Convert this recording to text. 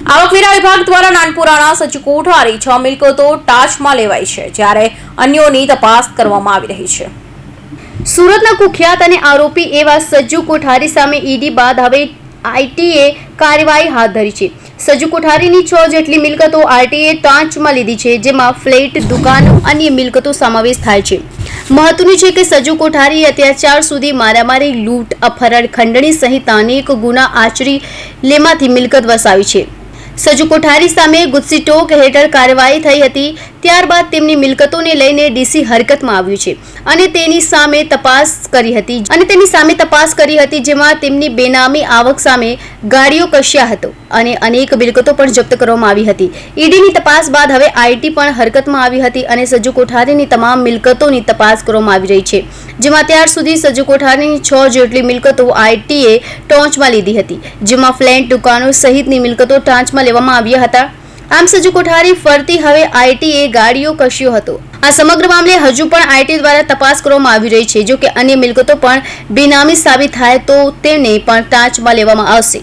આવકવેરા વિભાગ દ્વારા નાનપુરાના સચુ કોઠારી છ મિલકતો ટાચમાં લેવાઈ છે, જ્યારે અન્યોની તપાસ કરવામાં આવી રહી છે. સુરતના કુખ્યાત અને આરોપી એવા સજ્જુ કોઠારી સામે ઈડી બાદ હવે આઈટીએ કાર્યવાહી હાથ ધરી છે. સજ્જુ કોઠારીની છ જેટલી મિલકતો આરટીએ ટાંચમાં લીધી છે, જેમાં ફ્લેટ, દુકાન, અન્ય મિલકતો સમાવેશ થાય છે. મહત્વનું છે કે સજ્જુ કોઠારી અત્યાચાર સુધી મારામારી, લૂંટ, અપહરણ, ખંડણી સહિત અનેક ગુના આચરી લેમાંથી મિલકત વસાવી છે. સજુ કોઠારી સામે ગુસ્સી ટોક હેઠળ કાર્યવાહી થઈ હતી. ત્યારબાદ તેમની મિલકતોને લઈને ડીસી હરકતમાં આવ્યું છે અને તેની સામે તપાસ કરી હતી. અને તેની સામે તપાસ કરી હતી, જેમાં તેમની બેનામી આવક સામે ગાડીઓ કશ્યા હતો. અને અનેક મિલકતો પણ જપ્ત કરવામાં આવી હતી. ઈડીની તપાસ બાદ હવે આઈટી પણ હરકતમાં આવી હતી અને સજુ કોઠારીની તમામ મિલકતોની તપાસ કરવામાં આવી રહી છે. જેમાં ત્યાર સુધી સજુ કોઠારીની છ જેટલી મિલકતો આઈટીએ ટોંચમાં લીધી હતી. જેમાં ફ્લેટ દુકાનો સહિતની મિલકતો ટાંચમાં લેવામાં આવ્યા હતા. આમ સજુ કોઠારી ફરતી હવે આઈટીએ ગાડીઓ કશ્યો હતો. આ સમગ્ર મામલે હજુ પણ આઈટી દ્વારા તપાસ કરવામાં આવી રહી છે. જો કે અન્ય મિલકતો પણ બેનામી સાબિત થાય તો તેને પણ ટાંચમાં લેવામાં આવશે.